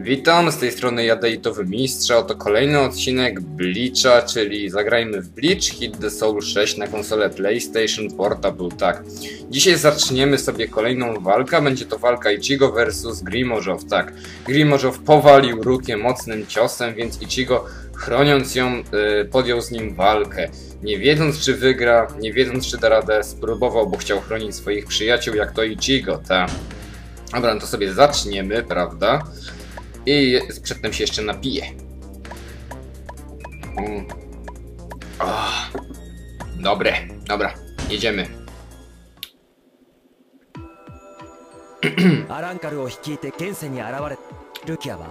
Witam, z tej strony Jadejtowy Mistrz, oto kolejny odcinek Bleacha, czyli zagrajmy w Bleach Hit the Soul 6 na konsolę PlayStation Portable, tak. Dzisiaj zaczniemy sobie kolejną walkę, będzie to walka Ichigo vs Grimojow, tak. Grimojow powalił Rukię mocnym ciosem, więc Ichigo chroniąc ją y, podjął z nim walkę. Nie wiedząc czy wygra, nie wiedząc czy da radę, spróbował, bo chciał chronić swoich przyjaciół jak to Ichigo, tak. Dobra, no to sobie zaczniemy, prawda? I przedtem się jeszcze napiję. Mm. Oh. Dobre, dobra, jedziemy.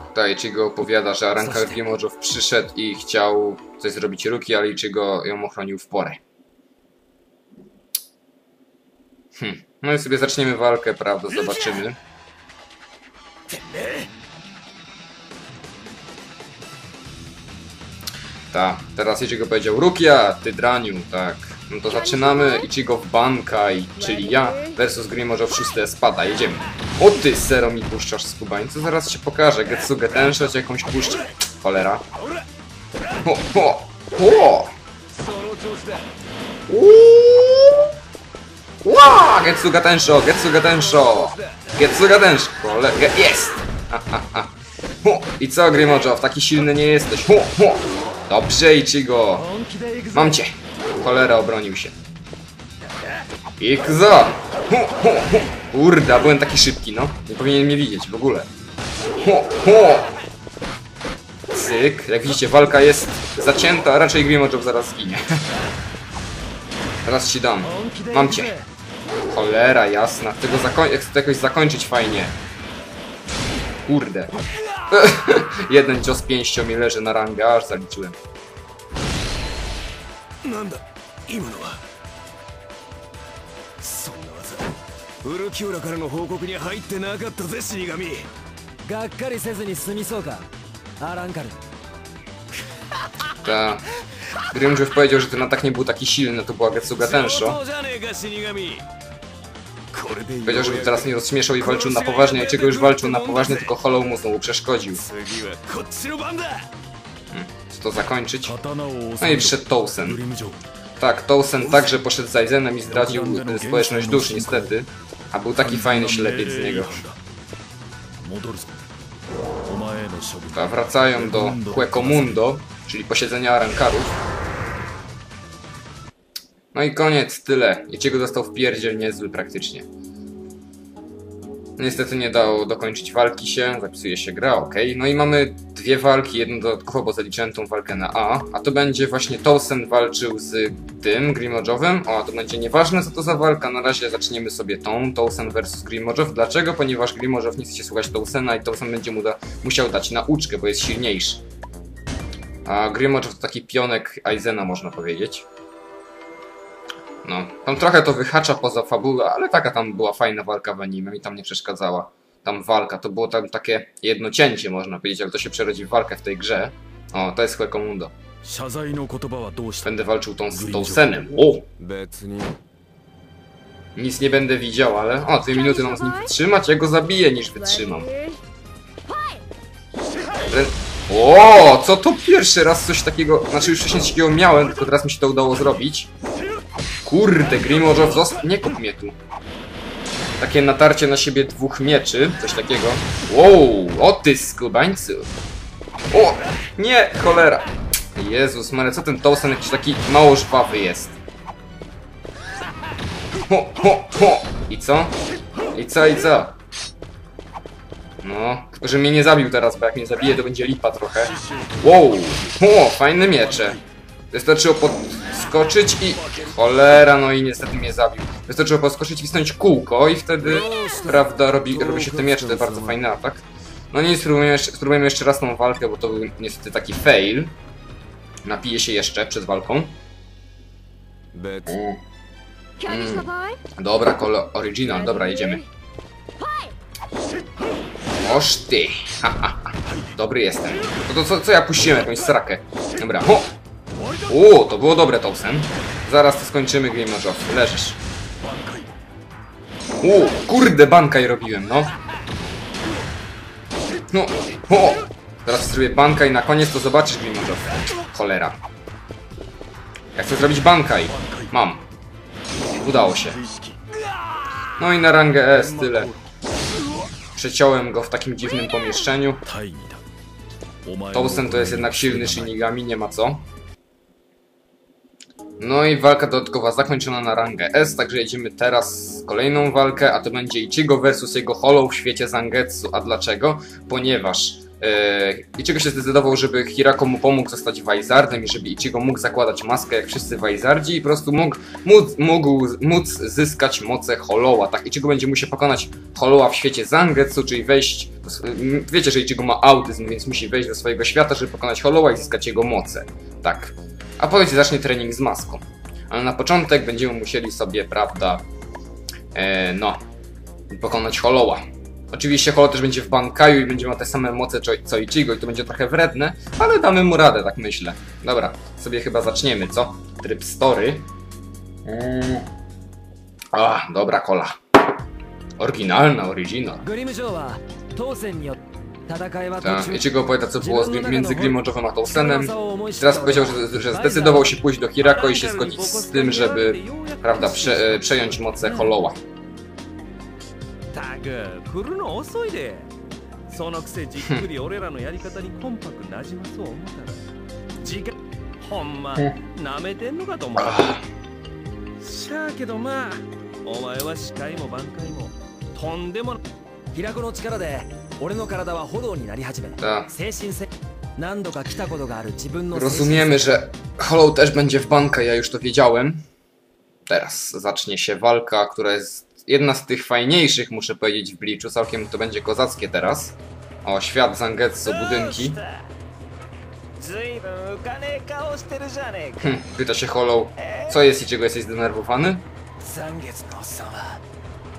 Tutaj Ichigo opowiada, że Arankar Gimorzow przyszedł i chciał coś zrobić Ruki, ale Ichigo ją ochronił w porę. Hm. No i sobie zaczniemy walkę, prawda? Zobaczymy. Tak, teraz Ichigo powiedział Rukia, ty draniu, tak. No to zaczynamy Ichigo w Bankai, czyli ja versus Grimojow 6 spada, jedziemy. O ty, Sero mi puszczasz z kubańca, zaraz się pokażę. Getsuge Tensho cię jakąś puszczę. Cholera. Ho, ho, ho! Ła! Getsuga Tensho, Getsuga Tensho! Getsuga Tensho, ge- jest! Ha, ha, ha. Ho! I co, Grimojow, taki silny nie jesteś. Ho, ho! Dobrze, Ichigo! Mam cię! Cholera, obronił się. Hu. Kurde, byłem taki szybki, no. Nie powinien mnie widzieć w ogóle. Ho, ho. Cyk. Jak widzicie, walka jest zacięta, a raczej Grimojow zaraz zginie. Teraz ci dam. Mam cię. Cholera, jasna. Chcę, go chcę jakoś zakończyć fajnie. Kurde. Jeden cios pięścią mi leży na rangę, aż zaliczyłem. なんだ今のはそんな技ウルキューラからの報告に入ってなかったぜ死神がっかりせずに済みそうかアランカル Ta. Grimojow powiedział, że ten atak nie był taki silny, to była Getsuga Tensho. Powiedział, żeby teraz nie rozśmieszał i walczył na poważnie, a czego już walczył na poważnie, tylko Hollow mu znowu przeszkodził. Hmm, to zakończyć. No i przyszedł Tousen. Tak, Tousen także poszedł za i zdradził y, społeczność dusz niestety. A był taki fajny ślepiec z niego. Ta, wracają do Huecomundo, czyli posiedzenia Arankarów. No i koniec, tyle. Ichigo dostał w pierdziel niezły praktycznie. Niestety nie dało dokończyć walki się, zapisuje się gra, ok. No i mamy dwie walki, jedną dodatkowo, bo zaliczyłem tą walkę na A. A to będzie właśnie Tousen walczył z tym, Grimojowem. O, a to będzie nieważne co to za walka, na razie zaczniemy sobie tą, Tousen versus Grimojow. Dlaczego? Ponieważ Grimojow nie chce się słuchać Tousena i Tousen będzie mu da musiał dać nauczkę, bo jest silniejszy. A Grimojow to taki pionek Aizena, można powiedzieć. No, tam trochę to wyhacza poza fabułę, ale taka tam była fajna walka w anime, mi tam nie przeszkadzała. Tam walka, to było tam takie jedno cięcie można powiedzieć, ale to się przerodzi w walkę w tej grze. O, to jest Huekomundo. Będę walczył tą, z tą senem. O! Nic nie będę widział, ale... O, dwie minuty mam z nim wytrzymać, ja go zabiję niż wytrzymam. O, co to pierwszy raz coś takiego... Znaczy już wcześniej takiego miałem, tylko teraz mi się to udało zrobić. Kurde, Grimojow, zost... nie kup mnie tu. Takie natarcie na siebie dwóch mieczy, coś takiego. Wow, o ty skubańcu. O, nie, cholera. Jezus Maria, co ten Tosen jakiś taki mało żwawy jest. Ho, ho, ho. I co? I co, i co? No, że mnie nie zabił teraz, bo jak mnie zabije, to będzie lipa trochę. Wow, o, fajne miecze. Wystarczyło podskoczyć i... Cholera, no i niestety mnie zabił. Wystarczyło podskoczyć, wisnąć kółko i wtedy, prawda, robi, robi się ten miecz, to jest bardzo fajny atak. No nie, spróbujemy, spróbujemy jeszcze raz tą walkę, bo to był niestety taki fail. Napiję się jeszcze przed walką. Mm. Dobra, kolor original, dobra, jedziemy. Oż ty! Dobry jestem. No to co, co ja puściłem? Jakąś srakę. Dobra. Ho! Uuu, to było dobre Thompson. Zaraz to skończymy Game of Leżysz. Uuu, kurde bankaj robiłem, no. No, o! Teraz zrobię bankaj na koniec, to zobaczysz Game of Cholera. Ja chcę zrobić bankaj. Mam. Udało się. No i na rangę S tyle. Przeciąłem go w takim dziwnym pomieszczeniu. Thompson to jest jednak silny Shinigami, nie ma co. No i walka dodatkowa zakończona na rangę S, także jedziemy teraz kolejną walkę, a to będzie Ichigo versus jego Hollow w świecie Zangetsu. A dlaczego? Ponieważ e, Ichigo się zdecydował, żeby Hirako mu pomógł zostać Wajzardem i żeby Ichigo mógł zakładać maskę jak wszyscy Wajzardzi i po prostu mógł, móc, mógł móc zyskać moce Hollowa. Tak, Ichigo będzie musiał pokonać Hollowa w świecie Zangetsu, czyli wejść... Wiecie, że Ichigo ma autyzm, więc musi wejść do swojego świata, żeby pokonać Hollowa i zyskać jego moce. Tak. A się zacznie trening z maską. Ale na początek będziemy musieli sobie, prawda, e, no, pokonać Hollowa. Oczywiście Hollow też będzie w Bankaju i będzie miał te same moce co Ichigo i to będzie trochę wredne, ale damy mu radę, tak myślę. Dobra, sobie chyba zaczniemy, co? Tryb story. Mm. A, dobra kola. Oryginalna, original. Tak. I czego opowiada, co było między Grimmonczowem a Tolsenem. Teraz powiedział, że, że, zdecydował się pójść do Hirako i się zgodzić z tym, żeby prawda, prze, przejąć moce Holoa. Hmm. く来るの遅いでそのくせじっくり俺らのやり方にコンパクなじまそう思ったら時間ほんまなめてんのかと思う Ah, しゃあけどまあお前は視界も挽回もとんでもな平子の力で俺の体は炎になり始め ta. 精神性何度か来たことがある自分の Rozumiemy, że Hollow też będzie w bankę, ja już to wiedziałem. Teraz zacznie się walka, która jest jedna z tych fajniejszych, muszę powiedzieć, w Bleachu. Całkiem to będzie kozackie teraz. O, świat Zangetsu, budynki. ずいぶん浮かねえ顔してるじゃねえか Hm, pyta się Hollow, co jest i czego jesteś zdenerwowany? 残月のおっさんは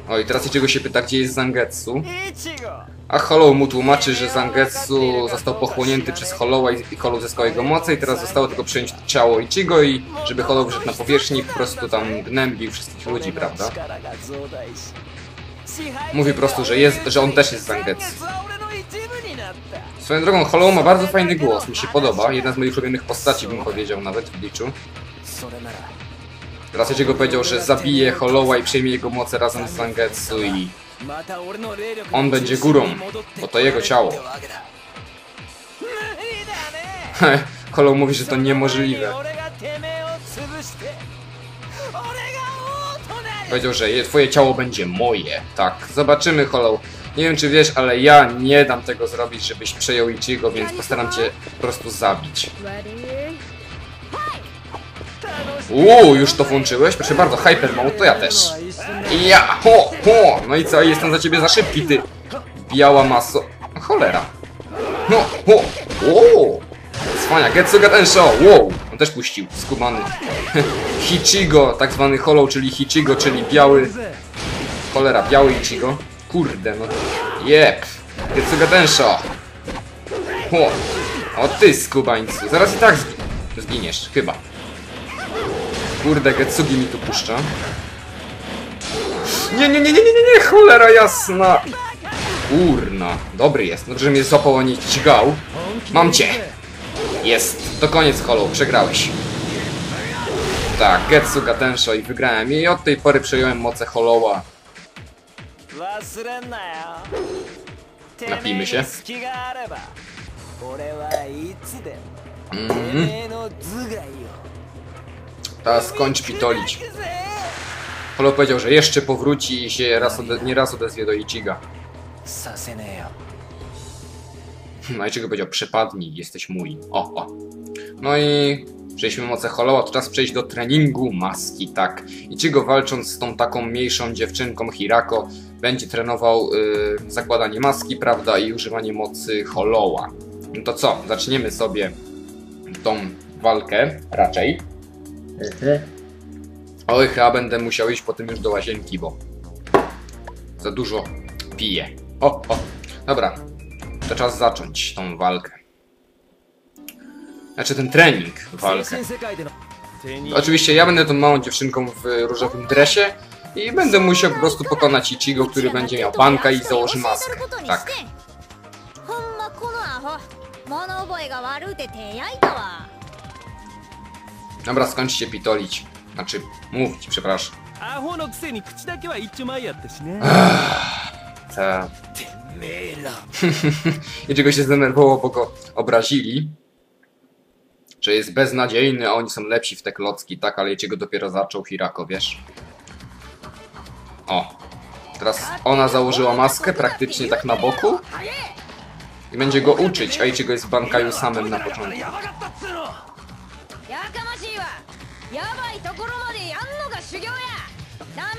O, i teraz Ichigo się pyta, gdzie jest Zangetsu. イチゴ A Hollow mu tłumaczy, że Zangetsu został pochłonięty przez Hollowa i, Hollow zyskał jego moce i teraz zostało tylko przyjąć ciało Ichigo i żeby Hollow wyszedł na powierzchni po prostu tam gnębił wszystkich ludzi, prawda? Mówi po prostu, że, jest, że on też jest Zangetsu. Swoją drogą, Hollow ma bardzo fajny głos, mi się podoba. Jedna z moich ulubionych postaci, bym powiedział nawet w Bliczu. Teraz go powiedział, że zabije Hollowa i przejmie jego moce razem z Zangetsu i on będzie górą, bo to jego ciało. Kolo mówi, że to niemożliwe. Powiedział, że twoje ciało będzie moje. Tak, zobaczymy, Hollow. Nie wiem, czy wiesz, ale ja nie dam tego zrobić, żebyś przejął Ichigo, więc postaram cię po prostu zabić. Uuu, już to włączyłeś? Proszę bardzo, Hyper Mode, to ja też. Ja, ho, ho! No i co, jestem za ciebie za szybki, ty biała maso... Cholera. No, ho, o! Cwania, Getsuga Tensho, wow! On też puścił, skubany. Hichigo, tak zwany Hollow, czyli Hichigo, czyli biały... Cholera, biały Ichigo. Kurde, no... Jep! Getsuga Tensho! Ho! O ty, skubańcu, zaraz i tak zgi- zginiesz, chyba. Kurde, Getsugi mi tu puszcza. Nie, nie, nie, nie, nie, nie, nie, cholera jasna! Kurna, dobry jest. Dobrze, że mnie złapał, nie. Mam cię! Jest, to koniec holu, przegrałeś. Tak, Getsu Gatensho i wygrałem. I od tej pory przejąłem moce holoła. Napijmy się. Mm -hmm. Ta skończ pitolić. Polo powiedział, że jeszcze powróci i się raz ode, nie raz odezwie do Ichiga. No i czego powiedział, przepadnij, jesteś mój. O, o. No i przejśmy moce Hollowa, to czas przejść do treningu maski, tak. Ichigo walcząc z tą taką mniejszą dziewczynką Hirako będzie trenował yy, zakładanie maski, prawda, i używanie mocy Hollowa. No to co, zaczniemy sobie tą walkę raczej. Mhm. Ale chyba będę musiał iść potem już do łazienki, bo za dużo piję. O, o, dobra. To czas zacząć tą walkę. Znaczy ten trening, walkę. Oczywiście ja będę tą małą dziewczynką w różowym dresie i będę musiał po prostu pokonać Ichigo, który będzie miał banka i założy maskę. Tak. Dobra, skończcie pitolić. Znaczy, mówić, przepraszam. Ta. I czego się zdenerwowało, bo go obrazili. Że jest beznadziejny, a oni są lepsi w te klocki, tak, ale jego dopiero zaczął Hirako, wiesz? O. Teraz ona założyła maskę praktycznie tak na boku. I będzie go uczyć, a Ichigo jest w Bankaju samym na początku.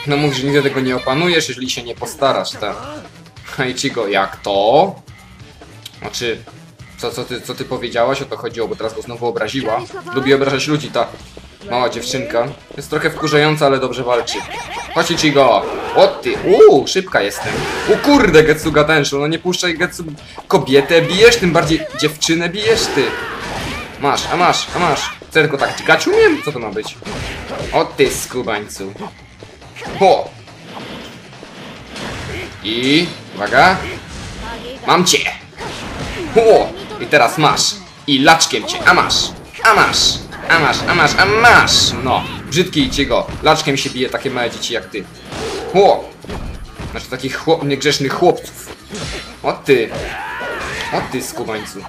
No mów, że nigdy tego nie opanujesz, jeżeli się nie postarasz, tak. A Ichigo, jak to? Znaczy, co, co, ty, co ty powiedziałaś, o to chodziło, bo teraz go znowu obraziła. Lubi obrażać ludzi, ta mała dziewczynka. Jest trochę wkurzająca, ale dobrze walczy. Chodź Ichigo! O ty! Uuu, szybka jestem. U kurde, Getsuga Tenshu, no nie puszczaj Getsu... Kobietę bijesz, tym bardziej dziewczynę bijesz, ty. Masz, a masz, a masz. Chcę tylko tak dźgać umiem? Co to ma być? O ty, skubańcu. Ho! I... Uwaga! Mam cię! Ho! I teraz masz! I laczkiem cię, a masz! A masz! A masz, a masz, a masz! No! Brzydki Ichigo! Laczkiem się bije takie małe dzieci jak ty. Ho! Znaczy takich chłop, niegrzesznych chłopców. O ty! O ty, skubańcu.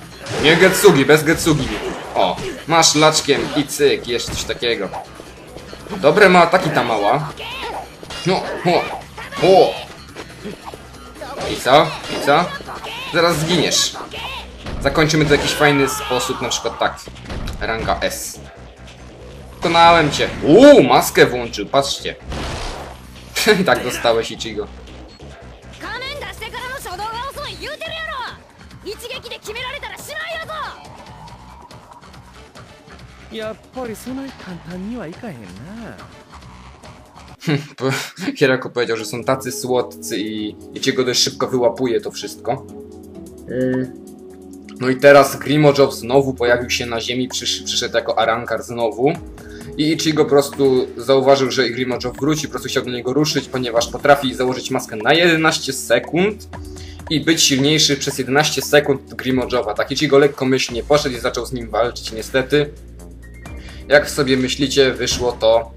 Nie Getsugi, bez Getsugi. O, masz laczkiem i cyk, jeszcze coś takiego. Dobre ma ataki ta mała. No, o, o. I co? I co? Zaraz zginiesz. Zakończymy to w jakiś fajny sposób, na przykład tak. Ranga S. Konałem cię. Uuu, maskę włączył, patrzcie. I tak dostałeś Ichigo. 仮面出してからの初動が遅い言うてるやろ一撃で決められたらしまいやぞやっぱりそない簡単にはいかへんな Bo Hierako powiedział, że są tacy słodcy i Ichigo dość szybko wyłapuje to wszystko. No i teraz Grimojob znowu pojawił się na ziemi, przysz, przyszedł jako Arankar znowu. I Ichigo po prostu zauważył, że Grimojob wróci, po prostu chciał do niego ruszyć, ponieważ potrafi założyć maskę na 11 sekund i być silniejszy przez 11 sekund od Grimojoba. Tak Ichigo lekkomyślnie poszedł i zaczął z nim walczyć. Niestety, jak sobie myślicie, wyszło to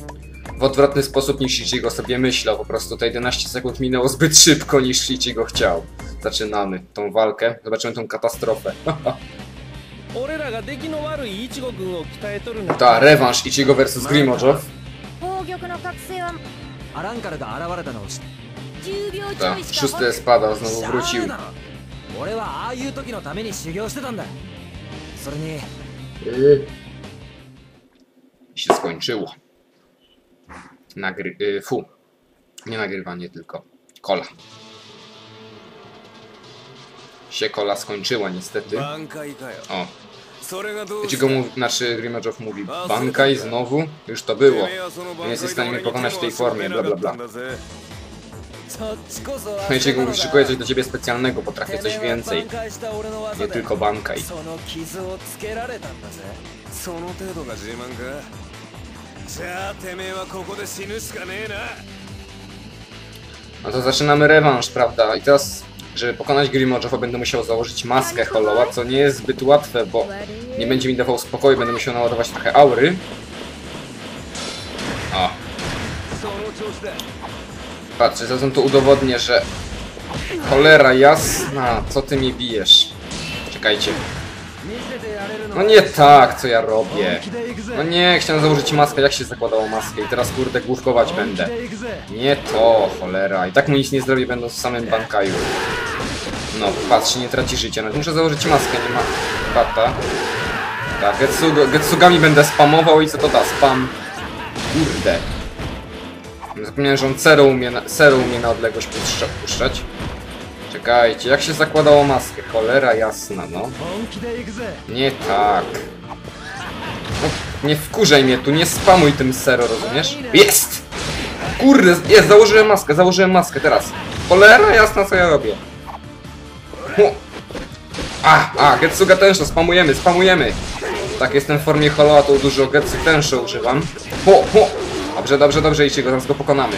w odwrotny sposób niż Ichigo sobie myślał. Po prostu te 11 sekund minęło zbyt szybko niż Ichigo chciał. Zaczynamy tą walkę, zobaczymy tą katastrofę. 俺らが出来の悪いイチゴ君を鍛えとるな Ta, rewanż Ichigo vs Grimojob. 宝玉の覚醒はアランカルが現れたのを知って10秒ちょ Ta, いしか szósty espada znowu しゃあ wrócił. ねえだろ俺はああいう時のために修行してたんだそれに się skończyło. nagry... Y, fu. Nie nagrywanie, tylko kola. Się kola skończyła niestety. O. Ichigo mów, znaczy Grimage of mówi Bankai znowu? Już to było. Nie jesteś w stanie mnie pokonać w tej formie, bla bla bla. No Ichigo coś do ciebie specjalnego, potrafię coś więcej. Nie tylko Bankai. じゃあてめえはここで死ぬしかねえな No to zaczynamy rewanż, prawda? I teraz, żeby pokonać Grimojowa, będę musiał założyć maskę Hollowa, co nie jest zbyt łatwe, bo nie będzie mi dawał spokoju, będę musiał naładować trochę aury. O, その調子だ patrzcie, zarazem to udowodnię, że... Cholera jasna, co ty mi bijesz? Czekajcie. No nie tak, co ja robię. No nie, chciałem założyć maskę. Jak się zakładało maskę? I teraz kurde główkować będę. Nie to, cholera. I tak mu nic nie zrobię, będąc w samym bankaju. No, patrz, nie traci życia. No, muszę założyć maskę, nie ma... Bata. Tak, getsugo, getsugami będę spamował i co to da? Spam. Kurde. Zapomniałem, że on cero umie na, umie na odległość puszczać. Czekajcie, jak się zakładało maskę? Cholera jasna, no. Nie tak. No, nie wkurzaj mnie tu, nie spamuj tym sero, rozumiesz? Jest! Kurde, jest, założyłem maskę, założyłem maskę, teraz. Cholera jasna, co ja robię. Huh. A, a, Getsuga Tensho, spamujemy, spamujemy. Tak, jestem w formie holoa, to dużo Getsu Tensho używam. Ho, ho. Dobrze, dobrze, dobrze, idźcie go, zaraz go pokonamy.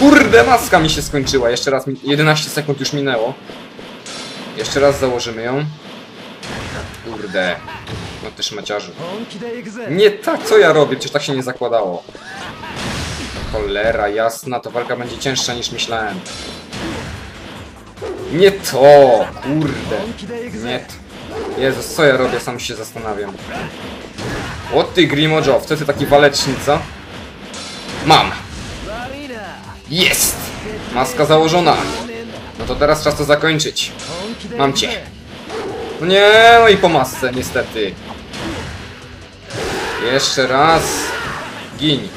Kurde, maska mi się skończyła. Jeszcze raz, 11 sekund już minęło. Jeszcze raz założymy ją. Kurde. No też maciarzu. Nie tak, co ja robię? Przecież tak się nie zakładało. Cholera jasna, to walka będzie cięższa niż myślałem. Nie to! Kurde. Nie to. Jezus, co ja robię? Sam się zastanawiam. O ty, Grimojo, co ty taki walecznica? Mam. Jest! Maska założona. No to teraz czas to zakończyć. Mam cię. No nie, no i po masce niestety. Jeszcze raz. Gin.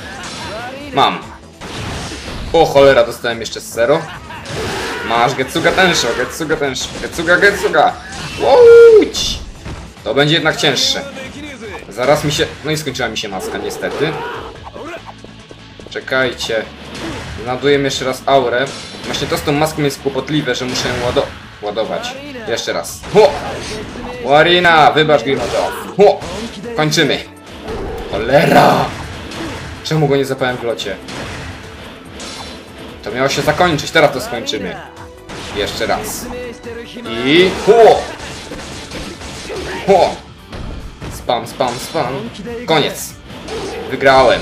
Mam. O cholera, dostałem jeszcze sero. Masz Getsuga Tensho, Getsuga Tensho, Getsuga Getsuga. Łódź! To będzie jednak cięższe. Zaraz mi się... No i skończyła mi się maska niestety. Czekajcie. Ładujemy jeszcze raz aurę. Właśnie to z tą maską jest kłopotliwe, że muszę ją łado ładować. Jeszcze raz. Ho! Warina! Wybacz Grimojoa. Ho! Kończymy. Cholera! Czemu go nie zapałem w locie? To miało się zakończyć. Teraz to skończymy. Jeszcze raz. I... Ho! Ho! Spam, spam, spam. Koniec. Wygrałem.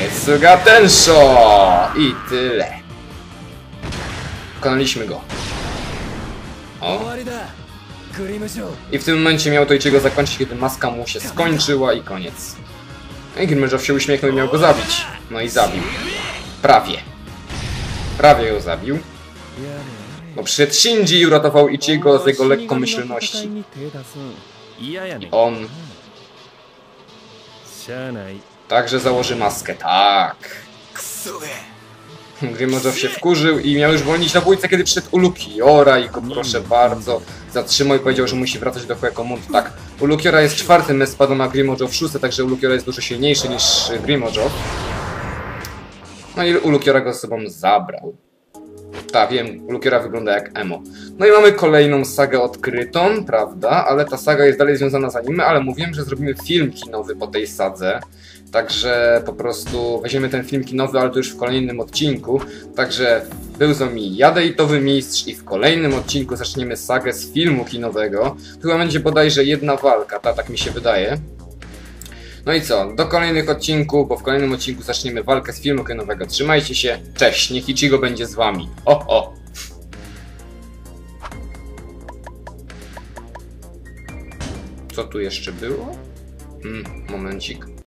Mitsuga Tensho! I tyle. Pokonaliśmy go. O. I w tym momencie miał to Ichigo zakończyć, kiedy maska mu się skończyła i koniec. No I Grimmerzow się uśmiechnął i miał go zabić. No i zabił. Prawie. Prawie go zabił. Bo przyszedł Shinji i uratował Ichigo z jego lekkomyślności. I on... Także założy maskę, tak. Grimozow się wkurzył i miał już wolnić na zabójcę, kiedy przyszedł Ulukiora i go proszę bardzo zatrzymał i powiedział, że musi wracać do Huekomund. Hmm. Tak, Ulukiora jest czwartym Espadon, a Grimojow szósty, także Ulukiora jest dużo silniejszy niż Grimojow. No i Ulukiora go z sobą zabrał. Wiem, Ulukiora wygląda jak emo. No i mamy kolejną sagę odkrytą, prawda? Ale ta saga jest dalej związana z anime, ale mówiłem, że zrobimy film kinowy po tej sadze. Także po prostu weźmiemy ten film kinowy, ale to już w kolejnym odcinku. Także był z nami Jadeitowy Mistrz i w kolejnym odcinku zaczniemy sagę z filmu kinowego. Chyba będzie bodajże jedna walka, ta, tak mi się wydaje. No i co, do kolejnych odcinków, bo w kolejnym odcinku zaczniemy walkę z filmu kinowego. Trzymajcie się, cześć, niech Ichigo będzie z wami. O, o! Co tu jeszcze było? Mm, momencik.